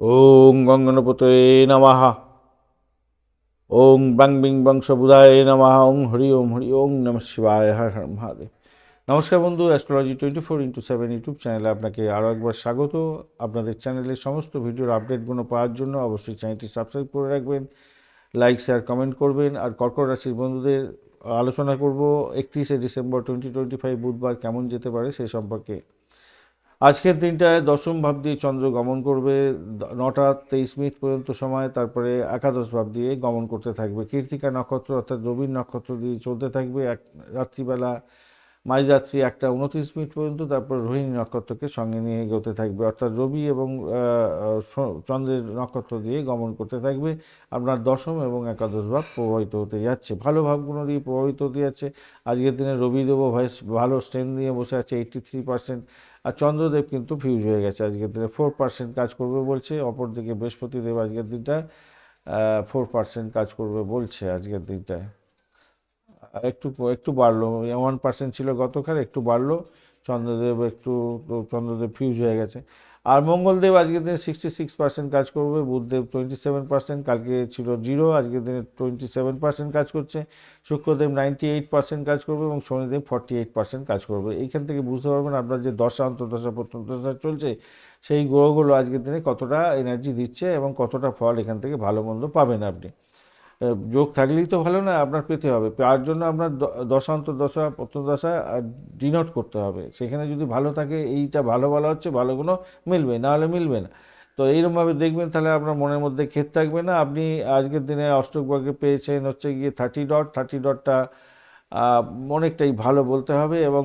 ওং গঙ্গনপতয়ে নমঃ। ওং বাং বিং বংশবুধায় নমঃ। ওং হরি ওম হরি ওং নম শিবায়। হর হর মহাদেব। নমস্কার বন্ধু astrology twenty four into seven YouTube চ্যানেলে আপনাকে আরও একবার স্বাগত। আপনাদের চ্যানেলের সমস্ত ভিডিওর আপডেটগুলো পাওয়ার জন্য অবশ্যই চ্যানেলটি সাবস্ক্রাইব করে রাখবেন লাইক শেয়ার কমেন্ট করবেন আর কর্কট রাশির বন্ধুদের আলোচনা করব। একত্রিশে ডিসেম্বর টোয়েন্টি টোয়েন্টি ফাইভ বুধবার কেমন যেতে পারে সেই সম্পর্কে। আজকের দিনটায় দশম ভাব দিয়ে চন্দ্র গমন করবে নটা তেইশ মিনিট পর্যন্ত সময়, তারপরে একাদশ ভাব দিয়ে গমন করতে থাকবে। কীর্তিকা নক্ষত্র অর্থাৎ রবির নক্ষত্র দিয়ে চলতে থাকবে। এক রাত্রিবেলা মাঝরাত্রি একটা উনত্রিশ মিনিট পর্যন্ত, তারপর রোহিণী নক্ষত্রকে সঙ্গে নিয়ে এগোতে থাকবে। অর্থাৎ রবি এবং চন্দ্রের নক্ষত্র দিয়ে গমন করতে থাকবে। আপনার দশম এবং একাদশ ভাব প্রভাবিত হতে যাচ্ছে। ভালো ভাবগুলো দিয়ে প্রভাবিত হতে যাচ্ছে। আজকের দিনে রবিদেবও ভালো স্ট্রেন নিয়ে বসে আছে এইট্টি থ্রি পার্সেন্ট আর চন্দ্রদেব কিন্তু ফিউজ হয়ে গেছে। আজকের দিনে ফোর পার্সেন্ট কাজ করবে বলছে, অপরদিকে বৃহস্পতিদেব আজকের দিনটা ফোর পার্সেন্ট কাজ করবে বলছে আজকের দিনটায়। একটু একটু বাড়লো ওয়ান পার্সেন্ট ছিল গতকাল, একটু বাড়লো, চন্দ্রদেব একটু, চন্দ্রদেব ফিউজ হয়ে গেছে। আর মঙ্গলদেব আজকের দিনে সিক্সটি সিক্স পার্সেন্ট কাজ করবে, বুধদেব টোয়েন্টি সেভেন পার্সেন্ট কালকে ছিল জিরো আজকের দিনে টোয়েন্টি সেভেন পার্সেন্ট কাজ করছে, শুক্রদেব নাইনটি এইট পার্সেন্ট কাজ করবে এবং শনিদেব ফর্টি এইট পার্সেন্ট কাজ করবে। এইখান থেকে বুঝতে পারবেন আপনার যে দশা, অন্তর্দশা প্রত্যন্তদশা চলছে, সেই গ্রহগুলো আজকের দিনে কতটা এনার্জি দিচ্ছে এবং কতটা ফল এখান থেকে ভালো মন্দ পাবেন আপনি। যোগ থাকলেই তো ভালো না, আপনার পেতে হবে। তার জন্য আপনার দশান্ত দশা প্রত্যদশা ডিনোট করতে হবে। সেখানে যদি ভালো থাকে, এইটা ভালো ভালো হচ্ছে ভালোগুলো মিলবে নাহলে মিলবে না। তো এইরকমভাবে দেখবেন, তাহলে আপনার মনের মধ্যে ক্ষেত থাকবে না। আপনি আজকের দিনে অষ্টকভাগে পেয়েছেন হচ্ছে গিয়ে থার্টি ডট থার্টি ডটটা অনেকটাই ভালো বলতে হবে এবং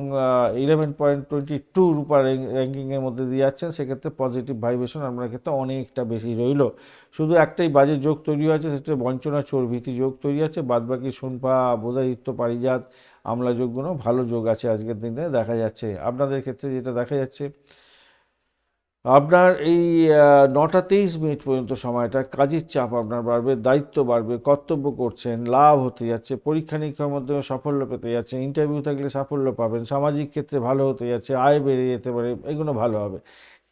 ইলেভেন পয়েন্ট টোয়েন্টি টু রূপা র্যাঙ্কিংয়ের মধ্যে দিয়ে যাচ্ছেন, সেক্ষেত্রে পজিটিভ ভাইব্রেশন আপনার ক্ষেত্রে অনেকটা বেশি রইল। শুধু একটাই বাজে যোগ তৈরি হয়েছে, সেটা বঞ্চনা চোর ভীতি যোগ তৈরি আছে, বাদবাকি সোনপা বোধায়িত্ব পারিজাত আমলা যোগগুলো ভালো যোগ আছে আজকের দিনে, দেখা যাচ্ছে। আপনাদের ক্ষেত্রে যেটা দেখা যাচ্ছে আপনার এই নটা তেইশ মিনিট পর্যন্ত সময়টা কাজের চাপ আপনার বাড়বে দায়িত্ব বাড়বে কর্তব্য করছেন লাভ হতে যাচ্ছে পরীক্ষা নিরীক্ষার মাধ্যমে সাফল্য পেতে যাচ্ছে ইন্টারভিউ থাকলে সাফল্য পাবেন সামাজিক ক্ষেত্রে ভালো হতে যাচ্ছে আয় বেড়ে যেতে পারে এগুলো ভালো হবে।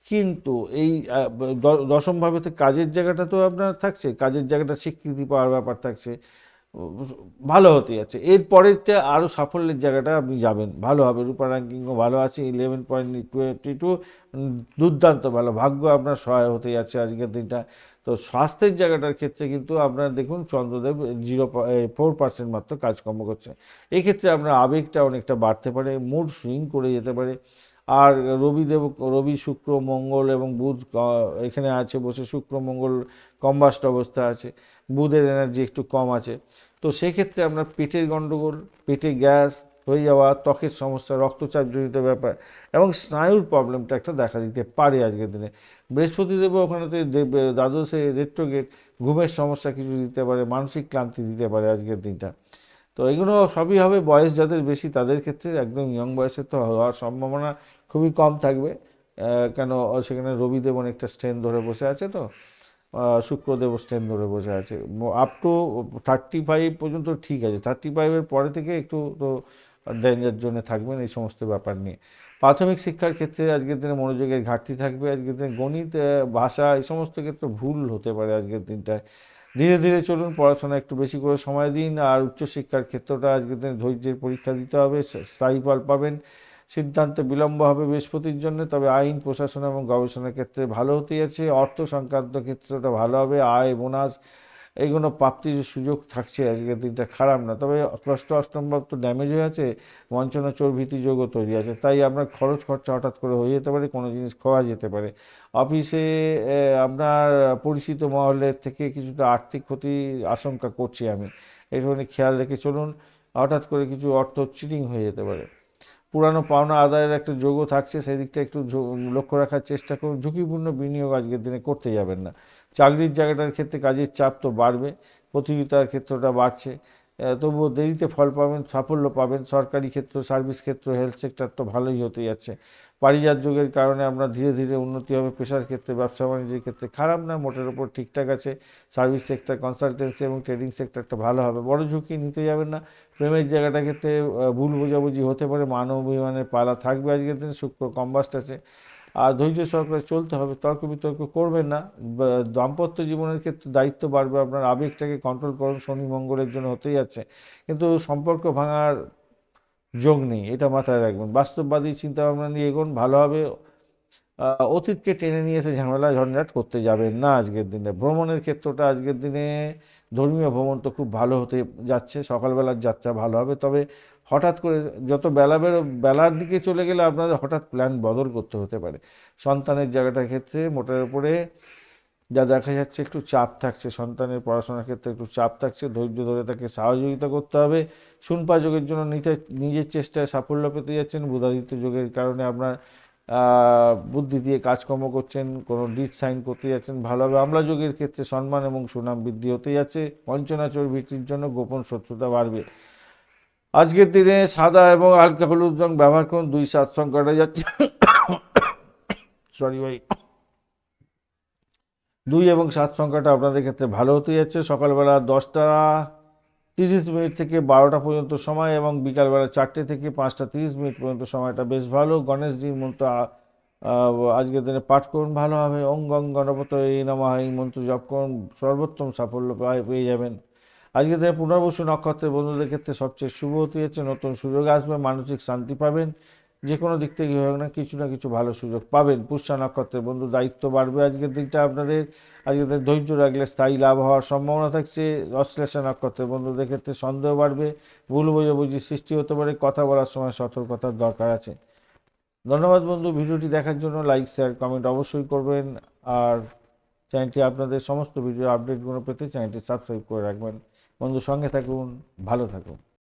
কিন্তু এই আহ, দ- দশম ভাবেতে কাজের জায়গাটা তো আপনার থাকছে কাজের জায়গাটা স্বীকৃতি পাওয়ার ব্যাপার থাকছে। ভালো হতে যাচ্ছে। এরপরেতে আরও সাফল্যের জায়গাটা আপনি যাবেন। ভালো হবে। রূপা র্যাঙ্কিংও ভালো আছে ইলেভেন পয়েন্ট টোয়েন্টি টু দুর্দান্ত ভালো। ভাগ্য আপনার সহায় হতে যাচ্ছে আজকের দিনটা। তো স্বাস্থ্যের জায়গাটার ক্ষেত্রে কিন্তু আপনার দেখুন, চন্দ্রদেব জিরো ফোর পার্সেন্ট মাত্র কাজকর্ম করছে। এক্ষেত্রে আপনার আবেগটা অনেকটা বাড়তে পারে মুড সুইং করে যেতে পারে। আর রবিদেব রবি, শুক্র, মঙ্গল এবং বুধ এখানে আছে বসে শুক্র, মঙ্গল কম্বাস্ট অবস্থা আছে। বুধের এনার্জি একটু কম আছে। তো সেক্ষেত্রে আপনার পেটের গণ্ডগোল পেটে গ্যাস হয়ে যাওয়া, ত্বকের সমস্যা, রক্তচাপজনিত ব্যাপার এবং স্নায়ুর প্রবলেমটা একটা দেখা দিতে পারে আজকের দিনে। বৃহস্পতিদেব ওখানেতে দেব- দ্বাদশে রেট্রোগেট ঘুমের সমস্যা কিছু দিতে পারে, মানসিক ক্লান্তি দিতে পারে আজকের দিনটা। তো এগুলো সবই হবে বয়স যাদের বেশি, তাদের ক্ষেত্রে একদম ইয়ং বয়সে তো হওয়ার সম্ভাবনা খুবই কম থাকবে। কেন সেখানে রবিদেব অনেকটা স্ট্রেন ধরে বসে আছে তো শুক্রদেব স্ট্রেন ধরে বসে আছে। আপ টু থার্টি ফাইভ পর্যন্ত ঠিক আছে। থার্টি ফাইভের পরে থেকে একটু তো ডেঞ্জার জোনে থাকবেন এই সমস্ত ব্যাপার নিয়ে। প্রাথমিক শিক্ষার ক্ষেত্রে আজকের দিনে মনোযোগের ঘাটতি থাকবে। আজকের দিনে গণিত ভাষা এই সমস্ত ক্ষেত্রে ভুল হতে পারে আজকের দিনটায়। ধীরে ধীরে চলুন, পড়াশোনা একটু বেশি করে সময় দিন আর উচ্চশিক্ষার ক্ষেত্রটা আজকের দিনে ধৈর্যের পরীক্ষা দিতে হবে স্থায়ী ফল পাবেন। সিদ্ধান্তে বিলম্ব হবে বৃহস্পতির জন্য, তবে আইন, প্রশাসন এবং গবেষণার ক্ষেত্রে ভালো হতে যাচ্ছে। অর্থ সংক্রান্ত ক্ষেত্রটা ভালো হবে, আয়, বোনাস এইগুলো প্রাপ্তির সুযোগ থাকছে আজকের দিনটা, খারাপ না। তবে ষষ্ঠ অষ্টম ভাব তো ড্যামেজ হয়ে আছে, বঞ্চনা, চোর, ভীতি যোগও তৈরি আছে। তাই আপনার খরচ খরচা হঠাৎ করে হয়ে যেতে পারে, কোনো জিনিস খোয়া যেতে পারে। অফিসে আপনার পরিচিত মহলের থেকে কিছুটা আর্থিক ক্ষতি আশঙ্কা করছি আমি। একটুখানি খেয়াল রেখে চলুন, হঠাৎ করে কিছু অর্থ চিটিং হয়ে যেতে পারে। পুরানো পাওনা আদায়ের একটা যোগও থাকছে, সেই দিকটা একটু লক্ষ্য রাখার চেষ্টা করুন। ঝুঁকিপূর্ণ বিনিয়োগ আজকের দিনে করতে যাবেন না। চাকরির জায়গাটার ক্ষেত্রে কাজের চাপ তো বাড়বে, প্রতিযোগিতার ক্ষেত্রটা বাড়ছে। তবুও দেরিতে ফল পাবেন, সাফল্য পাবেন। সরকারি ক্ষেত্র, সার্ভিস ক্ষেত্র, হেলথ সেক্টর তো ভালোই হতে যাচ্ছে। পারিজাত যোগের কারণে আমরা ধীরে ধীরে উন্নতি হবে। পেশার ক্ষেত্রে, ব্যবসা বাণিজ্যের ক্ষেত্রে খারাপ না, মোটের ওপর ঠিকঠাক আছে। সার্ভিস সেক্টর কনসালটেন্সি এবং ট্রেডিং সেক্টরটা ভালো হবে। বড় ঝুঁকি নিতে যাবেন না। প্রেমের জায়গাটা ক্ষেত্রে ভুল বোঝাবুঝি হতে পারে। মান অভিমানের পালা থাকবে আজকের দিনে শুক্র কম্বাস্ট আছে। আর ধৈর্য সহকারে চলতে হবে, তর্ক বিতর্ক করবেন না। দাম্পত্য জীবনের ক্ষেত্রে দায়িত্ব বাড়বে। আপনার আবেগটাকে কন্ট্রোল করুন। শনি মঙ্গলের জন্য হতেই যাচ্ছে। কিন্তু সম্পর্ক ভাঙার যোগ নেই, এটা মাথায় রাখবেন। বাস্তববাদী চিন্তা ভাবনা নিয়ে এগোন, ভালো হবে। অতীতকে টেনে নিয়ে এসে ঝামেলা ঝঞ্ঝাট করতে যাবেন না আজকের দিনে। ভ্রমণের ক্ষেত্রটা আজকের দিনে, ধর্মীয় ভ্রমণ তো খুব ভালো হতে যাচ্ছে, সকালবেলার যাত্রা ভালো হবে। তবে হঠাৎ করে যত বেলা বেরো, বেলার দিকে চলে গেলে আপনাদের হঠাৎ প্ল্যান বদল করতে হতে পারে। সন্তানের জায়গাটার ক্ষেত্রে মোটের উপরে যা দেখা যাচ্ছে একটু চাপ থাকছে, সন্তানের পড়াশোনার ক্ষেত্রে একটু চাপ থাকছে, ধৈর্য ধরে তাকে সহযোগিতা করতে হবে। সুনপা যোগের জন্য নিতে, নিজের চেষ্টায় সাফল্য পেতে যাচ্ছেন। বুধাদিত্য যোগের কারণে আপনার বুদ্ধি দিয়ে কাজকর্ম করছেন, কোনো ডিট সাইন করতে যাচ্ছেন। ভালোভাবে আমলা যোগের ক্ষেত্রে সম্মান এবং সুনাম বৃদ্ধি হতে যাচ্ছে। পঞ্চনাচর ভিত্তির জন্য গোপন শত্রুতা বাড়বে। আজকের দিনে সাদা এবং হালকা হলুদ রং ব্যবহার করুন। দুই সাত সংখ্যাটা যাচ্ছে। সরি ভাই। দুই এবং সাত সংখ্যাটা আপনাদের ক্ষেত্রে ভালো হতে যাচ্ছে। সকালবেলা দশটা তিরিশ মিনিট থেকে বারোটা পর্যন্ত সময় এবং বিকালবেলা চারটে থেকে পাঁচটা তিরিশ মিনিট পর্যন্ত সময়টা বেশ ভালো। গণেশজির মন্ত্র আজকের দিনে পাঠ করুন, ভালো হবে। ওং গং গণপত এই নমঃ, এই মন্ত্র জপ করুন, সর্বোত্তম সাফল্য পায়- যাবেন। আজকের দিনে পুনর্বসু নক্ষত্রের বন্ধুদের ক্ষেত্রে সবচেয়ে শুভ হতে যাচ্ছে। নতুন সুযোগ আসবে, মানসিক শান্তি পাবেন। যে কোনো দিক থেকে হোক না, কিছু না কিছু ভালো সুযোগ পাবেন। পুষ্যা নক্ষত্রের বন্ধু দায়িত্ব বাড়বে আজকের দিনটা আপনাদের। আজকের দিনে ধৈর্য রাখলে স্থায়ী লাভ হওয়ার সম্ভাবনা থাকছে। অশ্লেষা নক্ষত্রের বন্ধুদের ক্ষেত্রে সন্দেহ বাড়বে। ভুল বোঝাবুঝি সৃষ্টি হতে পারে, কথা বলার সময় সতর্কতার দরকার আছে। ধন্যবাদ বন্ধু, ভিডিওটি দেখার জন্য লাইক, শেয়ার, কমেন্ট অবশ্যই করবেন। আর চ্যানেলটি আপনাদের সমস্ত ভিডিও আপডেটগুলো পেতে চ্যানেলটি সাবস্ক্রাইব করে রাখবেন। বন্ধু সঙ্গে থাকুন, ভালো থাকুন।